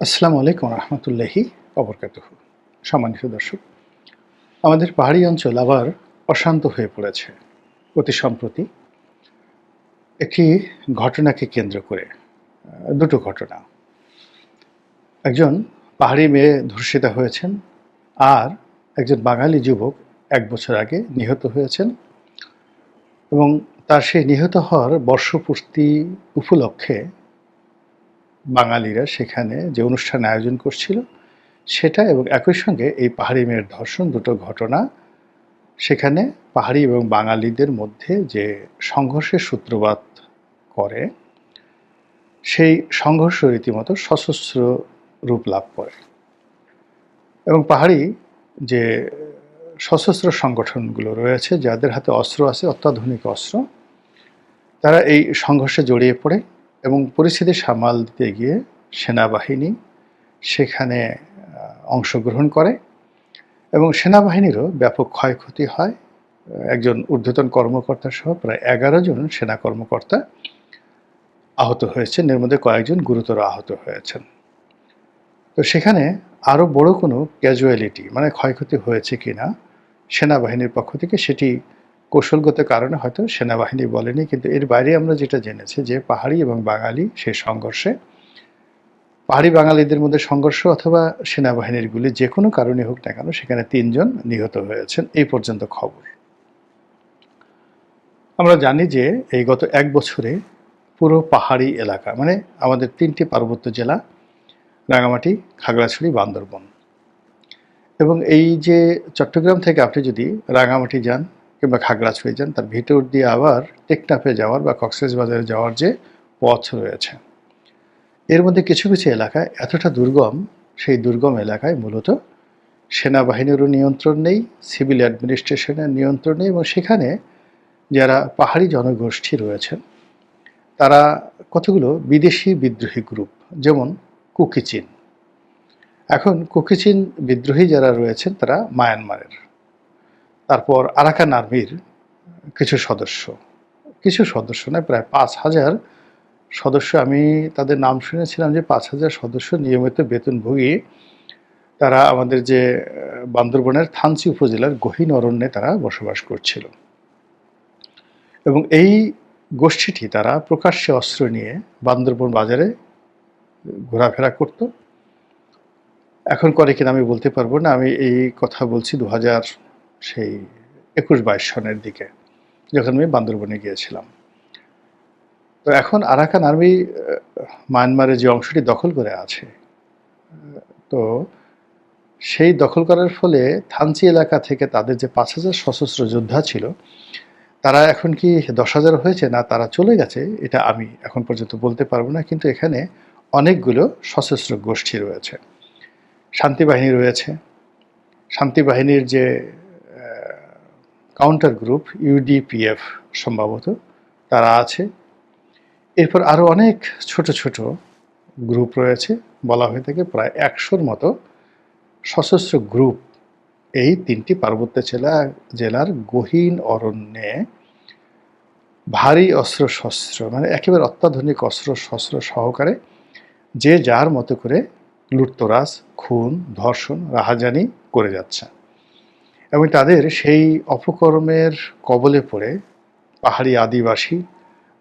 আসসালামু আলাইকুম রহমতুল্লাহি অবরকাত সম্মানিত দর্শক, আমাদের পাহাড়ি অঞ্চল আবার অশান্ত হয়ে পড়েছে। অতি সম্প্রতি একটি ঘটনাকে কেন্দ্র করে দুটো ঘটনা। একজন পাহাড়ি মেয়ে ধর্ষিতা হয়েছেন আর একজন বাঙালি যুবক এক বছর আগে নিহত হয়েছেন এবং তার সেই নিহত হওয়ার বর্ষপূর্তি উপলক্ষে বাঙালিরা সেখানে যে অনুষ্ঠান আয়োজন করছিল, সেটা এবং একই সঙ্গে এই পাহাড়ি মেয়ের ধর্ষণ দুটো ঘটনা, সেখানে পাহাড়ি এবং বাঙালিদের মধ্যে যে সংঘর্ষের সূত্রপাত করে, সেই সংঘর্ষ রীতিমতো সশস্ত্র রূপ লাভ করে। এবং পাহাড়ি যে সশস্ত্র সংগঠনগুলো রয়েছে, যাদের হাতে অস্ত্র আছে, অত্যাধুনিক অস্ত্র, তারা এই সংঘর্ষে জড়িয়ে পড়ে। এবং পরিস্থিতি সামাল দিতে গিয়ে সেনাবাহিনী সেখানে অংশগ্রহণ করে এবং সেনাবাহিনীরও ব্যাপক ক্ষয়ক্ষতি হয়। একজন ঊর্ধ্বতন কর্মকর্তা সহ প্রায় এগারো জন সেনা কর্মকর্তা আহত হয়েছেন। এর মধ্যে কয়েকজন গুরুতর আহত হয়েছেন। তো সেখানে আরও বড় কোনো ক্যাজুয়ালিটি মানে ক্ষয়ক্ষতি হয়েছে কিনা সেনাবাহিনীর পক্ষ থেকে সেটি কৌশলগত কারণে হয়তো সেনাবাহিনী বলেনি, কিন্তু এর বাইরে আমরা যেটা জেনেছি যে পাহাড়ি এবং বাঙালি সেই সংঘর্ষে, পাহাড়ি বাঙালিদের মধ্যে সংঘর্ষ অথবা সেনাবাহিনীর গুলি যে কোনো কারণে হোক না কেন সেখানে তিনজন নিহত হয়েছেন। এই পর্যন্ত খবর। আমরা জানি যে এই গত এক বছরে পুরো পাহাড়ি এলাকা মানে আমাদের তিনটি পার্বত্য জেলা, রাঙামাটি, খাগড়াছড়ি, বান্দরবন। এবং এই যে চট্টগ্রাম থেকে আপনি যদি রাঙামাটি যান কিংবা খাগড়াছড়ি যান, তার ভিতর দিয়ে আবার টেকনাফে যাওয়ার বা কক্সেস বাজারে যাওয়ার যে পথ রয়েছে। এর মধ্যে কিছু কিছু এলাকায় এতটা দুর্গম, সেই দুর্গম এলাকায় মূলত সেনাবাহিনীরও নিয়ন্ত্রণ নেই, সিভিল অ্যাডমিনিস্ট্রেশনের নিয়ন্ত্রণ নেই এবং সেখানে যারা পাহাড়ি জনগোষ্ঠী রয়েছেন, তারা কতগুলো বিদেশি বিদ্রোহী গ্রুপ, যেমন কুকিচিন এখন কুকিচিন বিদ্রোহী যারা রয়েছেন, তারা মায়ানমারের। তারপর আরাকান আর্মির কিছু সদস্য। কিছু সদস্য নয়, প্রায় পাঁচ হাজার সদস্য। আমি তাদের নাম শুনেছিলাম যে পাঁচ হাজার সদস্য নিয়মিত বেতনভোগী। তারা আমাদের যে বান্দরবনের থানচি উপজেলার গহীন অরণ্যে তারা বসবাস করছিল। এবং এই গোষ্ঠীটি তারা প্রকাশ্যে অস্ত্র নিয়ে বান্দরবন বাজারে ঘোরাফেরা করত। এখন করে কিনা আমি বলতে পারব না। আমি এই কথা বলছি দু হাজার সেই একুশ বাইশ সনের দিকে, যখন আমি বান্দরবনে গিয়েছিলাম। তো এখন আরাকান আর্মি মায়ানমারের যে অংশটি দখল করে আছে, তো সেই দখল করার ফলে থানচি এলাকা থেকে তাদের যে পাঁচ হাজার সশস্ত্র যোদ্ধা ছিল, তারা এখন কি দশ হাজার হয়েছে না তারা চলে গেছে? এটা আমি এখন পর্যন্ত বলতে পারব না, কিন্তু এখানে অনেকগুলো সশস্ত্র গোষ্ঠী রয়েছে। শান্তি বাহিনী রয়েছে। শান্তি বাহিনীর যে কাউন্টার গ্রুপ ইউডিপিএফ সম্ভবত, তারা আছে। এরপর আরও অনেক ছোট ছোট গ্রুপ রয়েছে, বলা হয়ে থাকে প্রায় একশোর মতো সশস্ত্র গ্রুপ এই তিনটি পার্বত্য জেলা, জেলার গহীন অরণ্যে ভারী অস্ত্র শস্ত্র মানে একেবারে অত্যাধুনিক অস্ত্র শস্ত্র সহকারে যে যার মতো করে লুটতরাজ, খুন, ধর্ষণ, রাহাজানি করে যাচ্ছে। এবং তাদের সেই অপকর্মের কবলে পড়ে পাহাড়ি আদিবাসী,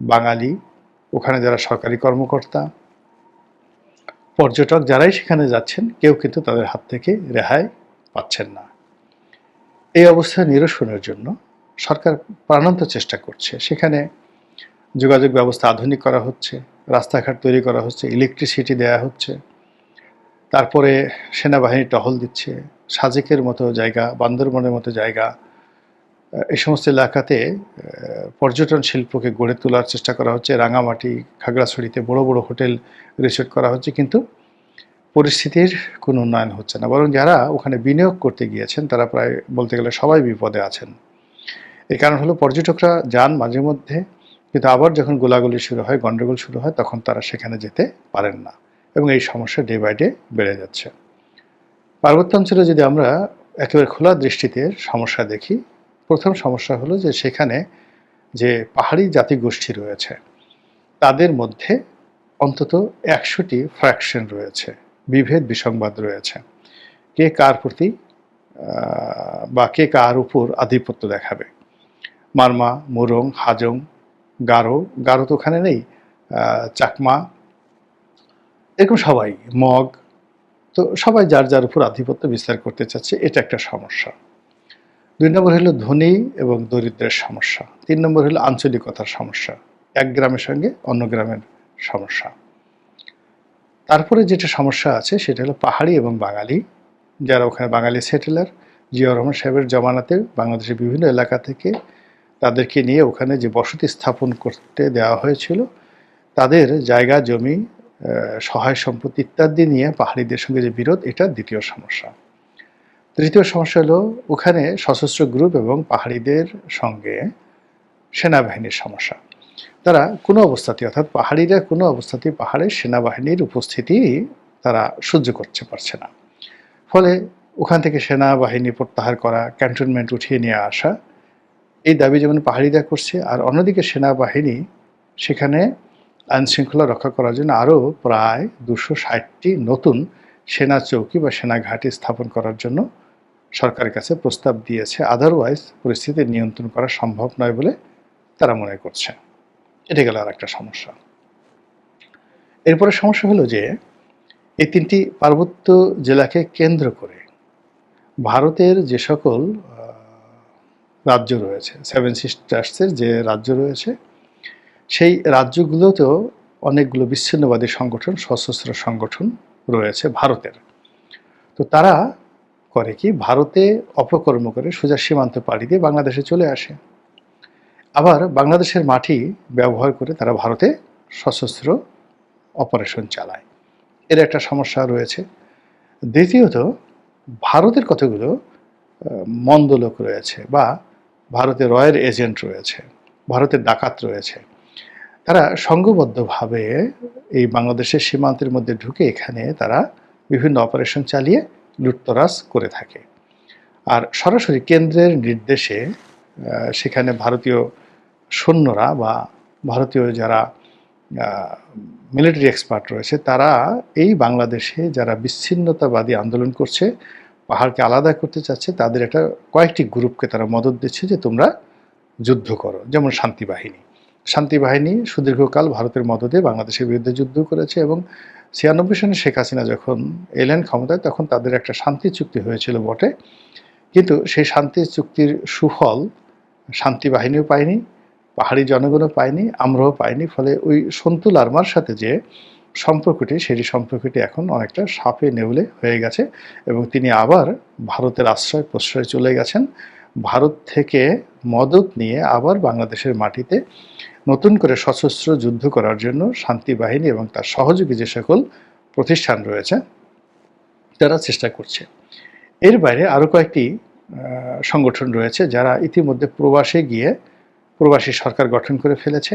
বাঙালি, ওখানে যারা সরকারি কর্মকর্তা, পর্যটক যারাই সেখানে যাচ্ছেন, কেউ কিন্তু তাদের হাত থেকে রেহাই পাচ্ছেন না। এই অবস্থা নিরসনের জন্য সরকার প্রাণান্ত চেষ্টা করছে। সেখানে যোগাযোগ ব্যবস্থা আধুনিক করা হচ্ছে, রাস্তাঘাট তৈরি করা হচ্ছে ইলেকট্রিসিটি দেয়া হচ্ছে, তারপরে সেনাবাহিনী টহল দিচ্ছে সাজেকের মতো জায়গা, বান্দরবনের মতো জায়গা এই সমস্ত এলাকাতে পর্যটন শিল্পকে গড়ে তোলার চেষ্টা করা হচ্ছে। রাঙামাটি, খাগড়াছড়িতে বড় বড় হোটেল রিসোর্ট করা হচ্ছে, কিন্তু পরিস্থিতির কোনো উন্নয়ন হচ্ছে না। বরং যারা ওখানে বিনিয়োগ করতে গিয়েছেন, তারা প্রায় বলতে গেলে সবাই বিপদে আছেন। এর কারণ হলো পর্যটকরা যান মাঝে মধ্যে, কিন্তু আবার যখন গোলাগুলি শুরু হয় গণ্ডগোল শুরু হয়, তখন তারা সেখানে যেতে পারেন না। এবং এই সমস্যা ডে বাই ডে বেড়ে যাচ্ছে। পার্বত্যাঞ্চলে যদি আমরা একেবারে খোলা দৃষ্টিতে সমস্যা দেখি, প্রথম সমস্যা হলো যে সেখানে যে পাহাড়ি জাতিগোষ্ঠী রয়েছে, তাদের মধ্যে অন্তত একশোটি ফ্র্যাকশন রয়েছে, বিভেদ, বিসংবাদ রয়েছে। কে কার প্রতি বা কে কার উপর আধিপত্য দেখাবে? মারমা, মুরং, হাজং, গারো গারো তো ওখানে নেই চাকমা, এরকম সবাই, মগ তো সবাই যার যার উপর আধিপত্য বিস্তার করতে চাচ্ছে, এটা একটা সমস্যা। দুই নম্বর হলো ধনী এবং দরিদ্রের সমস্যা। তিন নম্বর হলো আঞ্চলিকতার সমস্যা। এক গ্রামের সঙ্গে অন্য গ্রামের সমস্যা। তারপরে যেটা সমস্যা আছে, সেটা হলো পাহাড়ি এবং বাঙালি। যারা ওখানে বাঙালি সেটেলার জিয়া রহমান সাহেবের জমানাতে বাংলাদেশের বিভিন্ন এলাকা থেকে তাদেরকে নিয়ে ওখানে যে বসতি স্থাপন করতে দেওয়া হয়েছিল, তাদের জায়গা, জমি সহায় সম্পত্তি ইত্যাদি নিয়ে পাহাড়িদের সঙ্গে যে বিরোধ, এটা দ্বিতীয় সমস্যা। তৃতীয় সমস্যা হলো, ওখানে সশস্ত্র গ্রুপ এবং পাহাড়িদের সঙ্গে সেনাবাহিনীর সমস্যা। তারা কোনো অবস্থাতেই, অর্থাৎ পাহাড়িরা কোনো অবস্থাতেই পাহাড়ে সেনাবাহিনীর উপস্থিতি তারা সহ্য করতে পারছে না। ফলে ওখান থেকে সেনাবাহিনী প্রত্যাহার করা, ক্যান্টনমেন্ট উঠিয়ে নিয়ে আসা, এই দাবি যেমন পাহাড়িরা করছে, আর অন্যদিকে সেনাবাহিনী সেখানে আইন শৃঙ্খলা রক্ষা করার জন্য আরও প্রায় দুশো ষাটটি নতুন সেনা চৌকি বা সেনা ঘাঁটি স্থাপন করার জন্য সরকারের কাছে প্রস্তাব দিয়েছে। আদারওয়াইজ পরিস্থিতি নিয়ন্ত্রণ করা সম্ভব নয় বলে তারা মনে করছে। এটা গেল আর একটা সমস্যা। এরপরে সমস্যা হলো যে, এই তিনটি পার্বত্য জেলাকে কেন্দ্র করে ভারতের যে সকল রাজ্য রয়েছে সেভেন সিস্টার্সের যে রাজ্য রয়েছে সেই রাজ্যগুলোতেও অনেকগুলো বিচ্ছিন্নবাদী সংগঠন, সশস্ত্র সংগঠন রয়েছে ভারতের। তো তারা করে কি, ভারতে অপকর্ম করে সোজা সীমান্ত পাড়ি দিয়ে বাংলাদেশে চলে আসে। আবার বাংলাদেশের মাটি ব্যবহার করে তারা ভারতে সশস্ত্র অপারেশন চালায়। এর একটা সমস্যা রয়েছে। দ্বিতীয়ত, ভারতের কতগুলো মন্দ লোক রয়েছে বা ভারতে রয়ের এজেন্ট রয়েছে, ভারতের ডাকাত রয়েছে তারা সংঘবদ্ধভাবে এই বাংলাদেশের সীমান্তের মধ্যে ঢুকে এখানে তারা বিভিন্ন অপারেশন চালিয়ে লুটতরাজ করে থাকে। আর সরাসরি কেন্দ্রের নির্দেশে সেখানে ভারতীয় সৈন্যরা বা ভারতীয় যারা মিলিটারি এক্সপার্ট রয়েছে, তারা এই বাংলাদেশে যারা বিচ্ছিন্নতাবাদী আন্দোলন করছে, পাহাড়কে আলাদা করতে চাচ্ছে, তাদের একটা কয়েকটি গ্রুপকে তারা মদত দিচ্ছে যে তোমরা যুদ্ধ করো। যেমন শান্তি বাহিনী। শান্তি বাহিনী সুদীর্ঘকাল ভারতের মদতে বাংলাদেশের বিরুদ্ধে যুদ্ধ করেছে এবং ছিয়ানব্বই সনে শেখ হাসিনা যখন এলেন ক্ষমতায়, তখন তাদের একটা শান্তি চুক্তি হয়েছিল বটে। কিন্তু সেই শান্তি চুক্তির সুফল শান্তি বাহিনীও পায়নি, পাহাড়ি জনগণও পায়নি, আমরাও পাইনি ফলে ওই সন্তু লার্মার সাথে যে সম্পর্কটি সেই সম্পর্কটি এখন অনেকটা সাপে নেউলে হয়ে গেছে এবং তিনি আবার ভারতের আশ্রয় প্রশ্রয় চলে গেছেন। ভারত থেকে মদত নিয়ে আবার বাংলাদেশের মাটিতে নতুন করে সশস্ত্র যুদ্ধ করার জন্য শান্তি বাহিনী এবং তার সহযোগী যে সকল প্রতিষ্ঠান রয়েছে, তারা চেষ্টা করছে। এর বাইরে আরও কয়েকটি সংগঠন রয়েছে যারা ইতিমধ্যে প্রবাসে গিয়ে প্রবাসী সরকার গঠন করে ফেলেছে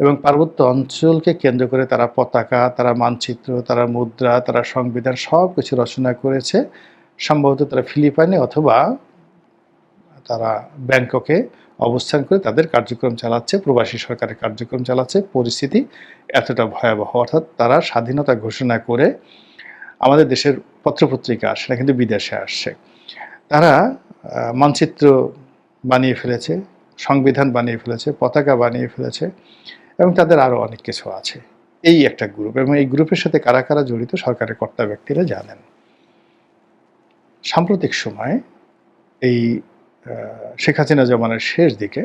এবং পার্বত্য অঞ্চলকে কেন্দ্র করে তারা পতাকা, তারা মানচিত্র, তারা মুদ্রা, তারা সংবিধান সব কিছু রচনা করেছে। সম্ভবত তারা ফিলিপাইনে অথবা তারা ব্যাংককে অবস্থান করে তাদের কার্যক্রম চালাচ্ছে, প্রবাসী সরকারের কার্যক্রম চালাচ্ছে। পরিস্থিতি এতটা ভয়াবহ, অর্থাৎ তারা স্বাধীনতা ঘোষণা করে আমাদের দেশের পত্রপত্রিকা না কিন্তু বিদেশে আসছে। তারা মানচিত্র বানিয়ে ফেলেছে, সংবিধান বানিয়ে ফেলেছে, পতাকা বানিয়ে ফেলেছে এবং তাদের আরও অনেক কিছু আছে। এই একটা গ্রুপ এবং এই গ্রুপের সাথে কারা কারা জড়িত সরকারের কর্তা ব্যক্তিরা জানেন। সাম্প্রতিক সময়ে এই শেখ হাসিনা জমানের শেষ দিকে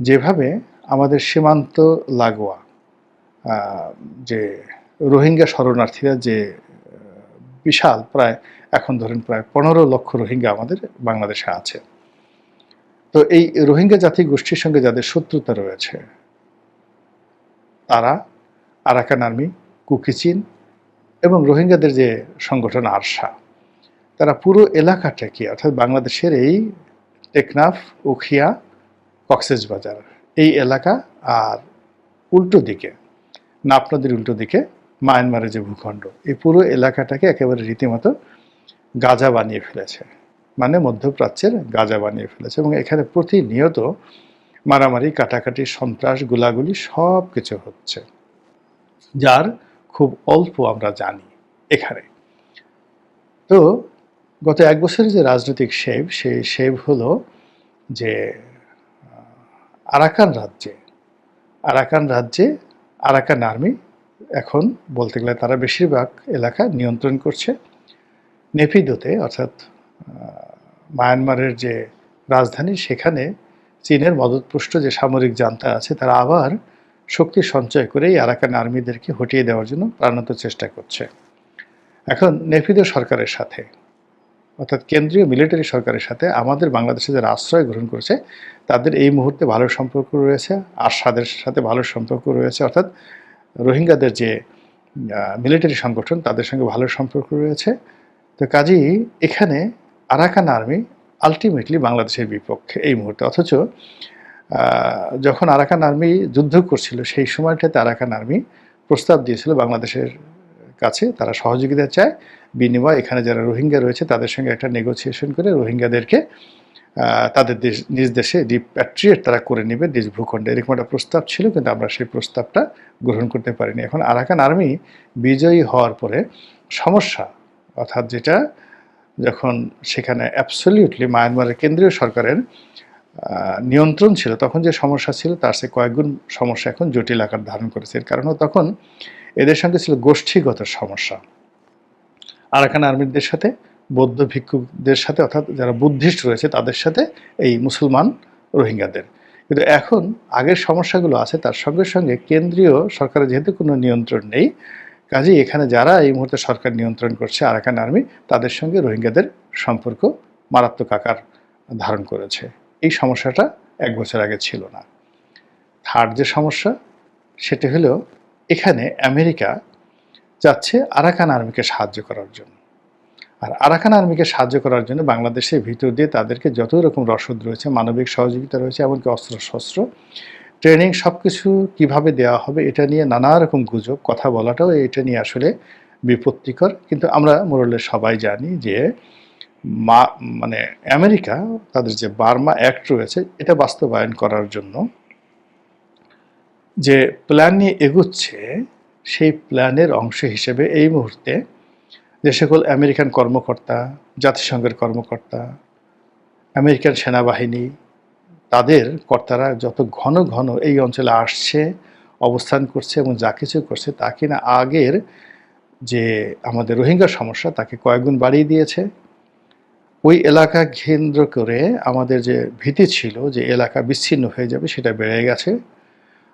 যেভাবে আমাদের সীমান্ত লাগোয়া যে রোহিঙ্গা শরণার্থীরা যে বিশাল প্রায় এখন ধরেন প্রায় পনেরো লক্ষ রোহিঙ্গা আমাদের বাংলাদেশে আছে। তো এই রোহিঙ্গা জাতি গোষ্ঠীর সঙ্গে যাদের শত্রুতা রয়েছে, তারা আরাকান আর্মি কুকিচিন এবং রোহিঙ্গাদের যে সংগঠন আরশা তারা পুরো এলাকাটাকে, অর্থাৎ বাংলাদেশের এই টেকনাফ, উখিয়া, কক্সেস বাজার। এই এলাকা আর উল্টো দিকে নাপ নদীর উল্টো দিকে, মায়ানমারের যে ভূখণ্ড, এই পুরো এলাকাটাকে একেবারে রীতিমতো গাজা বানিয়ে ফেলেছে। মানে মধ্যপ্রাচ্যের গাজা বানিয়ে ফেলেছে এবং এখানে প্রতিনিয়ত মারামারি, কাটাকাটি, সন্ত্রাস, গোলাগুলি সব কিছু হচ্ছে, যার খুব অল্প আমরা জানি এখানে। তো গত এক বছরের যে রাজনৈতিক শেভ সেই শেভ হলো যে আরাকান রাজ্যে আরাকান রাজ্যে আরাকান আর্মি এখন বলতে গেলে তারা বেশিরভাগ এলাকা নিয়ন্ত্রণ করছে। নেপিদোতে অর্থাৎ মায়ানমারের যে রাজধানী, সেখানে চীনের মদতপুষ্ট যে সামরিক জান্তা আছে, তারা আবার শক্তি সঞ্চয় করে এই আরাকান আর্মিদেরকে হটিয়ে দেওয়ার জন্য প্রাণত চেষ্টা করছে। এখন নেপিদো সরকারের সাথে অর্থাৎ কেন্দ্রীয় মিলিটারি সরকারের সাথে আমাদের বাংলাদেশে যারা আশ্রয় গ্রহণ করেছে, তাদের এই মুহূর্তে ভালো সম্পর্ক রয়েছে, আরশাদের সাথে ভালো সম্পর্ক রয়েছে, অর্থাৎ রোহিঙ্গাদের যে মিলিটারি সংগঠন, তাদের সঙ্গে ভালো সম্পর্ক রয়েছে। তো কাজেই এখানে আরাকান আর্মি আলটিমেটলি বাংলাদেশের বিপক্ষে এই মুহূর্তে। অথচ যখন আরাকান আর্মি যুদ্ধ করছিল, সেই সময়টাতে আরাকান আর্মি প্রস্তাব দিয়েছিল বাংলাদেশের কাছে, তারা সহযোগিতা চায়। বিনিময় এখানে যারা রোহিঙ্গা রয়েছে, তাদের সঙ্গে একটা নেগোসিয়েশন করে রোহিঙ্গাদেরকে তাদের দেশ, নিজ দেশে রিপ্যাট্রিয়েট তারা করে নেবে নিজ ভূখণ্ডে। এরকম একটা প্রস্তাব ছিল, কিন্তু আমরা সেই প্রস্তাবটা গ্রহণ করতে পারিনি। এখন আরাকান আর্মি বিজয়ী হওয়ার পরে সমস্যা, অর্থাৎ যেটা, যখন সেখানে অ্যাবসলিউটলি মায়ানমারের কেন্দ্রীয় সরকারের নিয়ন্ত্রণ ছিল, তখন যে সমস্যা ছিল তার সে কয়েকগুণ সমস্যা এখন জটিল আকার ধারণ করেছে। কারণ তখন এদের সঙ্গে ছিল গোষ্ঠীগত সমস্যা। আরাকান আর্মিদের সাথে, বৌদ্ধ ভিক্ষুকদের সাথে, অর্থাৎ যারা বুদ্ধিস্ট রয়েছে তাদের সাথে এই মুসলমান রোহিঙ্গাদের। কিন্তু এখন আগের সমস্যাগুলো আছে, তার সঙ্গে সঙ্গে কেন্দ্রীয় সরকারের যেহেতু কোনো নিয়ন্ত্রণ নেই, কাজেই এখানে যারা এই মুহূর্তে সরকার নিয়ন্ত্রণ করছে আরাকান আর্মি, তাদের সঙ্গে রোহিঙ্গাদের সম্পর্ক মারাত্মক আকার ধারণ করেছে। এই সমস্যাটা এক বছর আগে ছিল না। থার্ড যে সমস্যা, সেটি হলো এখানে আমেরিকা যাচ্ছে আরাকান আর্মিকে সাহায্য করার জন্য। আর আরাকান আর্মিকে সাহায্য করার জন্য বাংলাদেশের ভিতর দিয়ে তাদেরকে যত রকম রসদ রয়েছে, মানবিক সহযোগিতা রয়েছে, এমনকি অস্ত্র শস্ত্র ট্রেনিং সব কিছু কীভাবে দেওয়া হবে, এটা নিয়ে নানা রকম গুজব, কথা বলাটাও এটা নিয়ে আসলে বিপত্তিকর। কিন্তু আমরা মোরলে সবাই জানি যে মা মানে আমেরিকা, তাদের যে বার্মা অ্যাক্ট রয়েছে, এটা বাস্তবায়ন করার জন্য যে প্ল্যান নিয়ে এগুচ্ছে, সেই প্ল্যানের অংশ হিসেবে এই মুহূর্তে যে সকল আমেরিকান কর্মকর্তা, জাতিসংঘের কর্মকর্তা, আমেরিকান সেনাবাহিনী, তাদের কর্তারা যত ঘন ঘন এই অঞ্চলে আসছে, অবস্থান করছে এবং যা কিছু করছে, তা কিনা আগের যে আমাদের রোহিঙ্গা সমস্যা, তাকে কয়েকগুণ বাড়িয়ে দিয়েছে। ওই এলাকা কেন্দ্র করে আমাদের যে ভীতি ছিল যে এলাকা বিচ্ছিন্ন হয়ে যাবে, সেটা বেড়ে গেছে।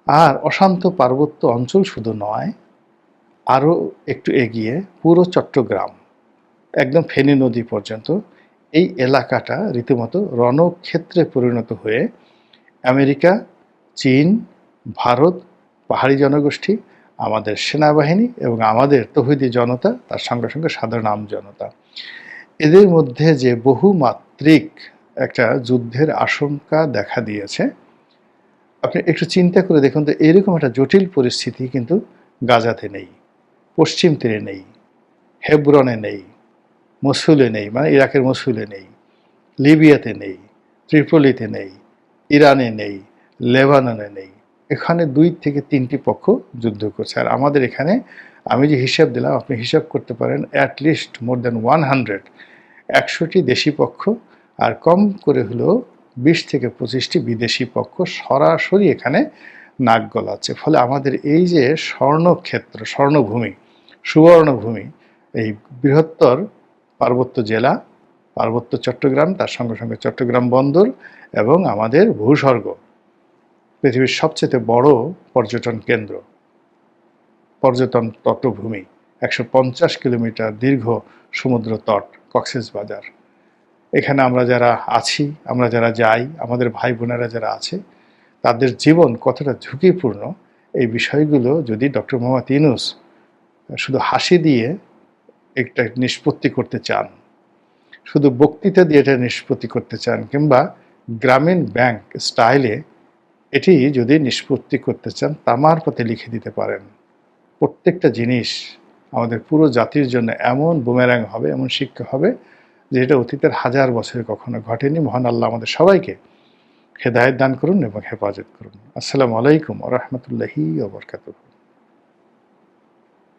আর অশান্ত পার্বত্য অঞ্চল শুধু নয় আরও একটু এগিয়ে পুরো চট্টগ্রাম, একদম ফেনী নদী পর্যন্ত, এই এলাকাটা রীতিমতো রণক্ষেত্রে পরিণত হয়ে আমেরিকা, চীন, ভারত, পাহাড়ি জনগোষ্ঠী, আমাদের সেনাবাহিনী এবং আমাদের তহিদি জনতা, তার সঙ্গে সঙ্গে সাধারণ আম জনতা। এদের মধ্যে যে বহুমাত্রিক একটা যুদ্ধের আশঙ্কা দেখা দিয়েছে, আপনি একটু চিন্তা করে দেখুন তো, এরকম একটা জটিল পরিস্থিতি কিন্তু গাজাতে নেই, পশ্চিম তীরে নেই, হেব্রনে নেই, মসুলে নেই মানে ইরাকের মসুলে নেই, লিবিয়াতে নেই, ত্রিপলিতে নেই, ইরানে নেই, লেবাননে নেই, এখানে দুই থেকে তিনটি পক্ষ যুদ্ধ করছে। আর আমাদের এখানে আমি যে হিসাব দিলাম, আপনি হিসাব করতে পারেন at least more than one hundred একশোটি দেশি পক্ষ আর কম করে হলেও বিশ থেকে পঁচিশটি বিদেশি পক্ষ সরাসরি এখানে নাক গলাচ্ছে ফলে আমাদের এই যে স্বর্ণক্ষেত্র, স্বর্ণভূমি, সুবর্ণভূমি, এই বৃহত্তর পার্বত্য জেলা, পার্বত্য চট্টগ্রাম, তার সঙ্গে সঙ্গে চট্টগ্রাম বন্দর এবং আমাদের ভূস্বর্গ, পৃথিবীর সবচেয়ে বড় পর্যটন কেন্দ্র, পর্যটন তটভূমি, একশো পঞ্চাশ কিলোমিটার দীর্ঘ সমুদ্র তট। কক্সেস বাজার। এখানে আমরা যারা আছি, আমরা যারা যাই, আমাদের ভাই বোনেরা যারা আছে, তাদের জীবন কতটা ঝুঁকিপূর্ণ, এই বিষয়গুলো যদি ডক্টর মোহাম্মদ ইনুস শুধু হাসি দিয়ে একটা নিষ্পত্তি করতে চান, শুধু বক্তৃতা দিয়ে এটা নিষ্পত্তি করতে চান, কিংবা গ্রামীণ ব্যাংক স্টাইলে এটি যদি নিষ্পত্তি করতে চান, তামার পথে লিখে দিতে পারেন। প্রত্যেকটা জিনিস আমাদের পুরো জাতির জন্য এমন বুমেরাং হবে, এমন শিক্ষা হবে, যে এটা অতীতের হাজার বছরে কখনো ঘটেনি। মহান আল্লাহ আমাদের সবাইকে হেদায়ত দান করুন এবং হেফাজত করুন। আসসালামু আলাইকুম রহমতুল্লাহি ওবরকাতুহ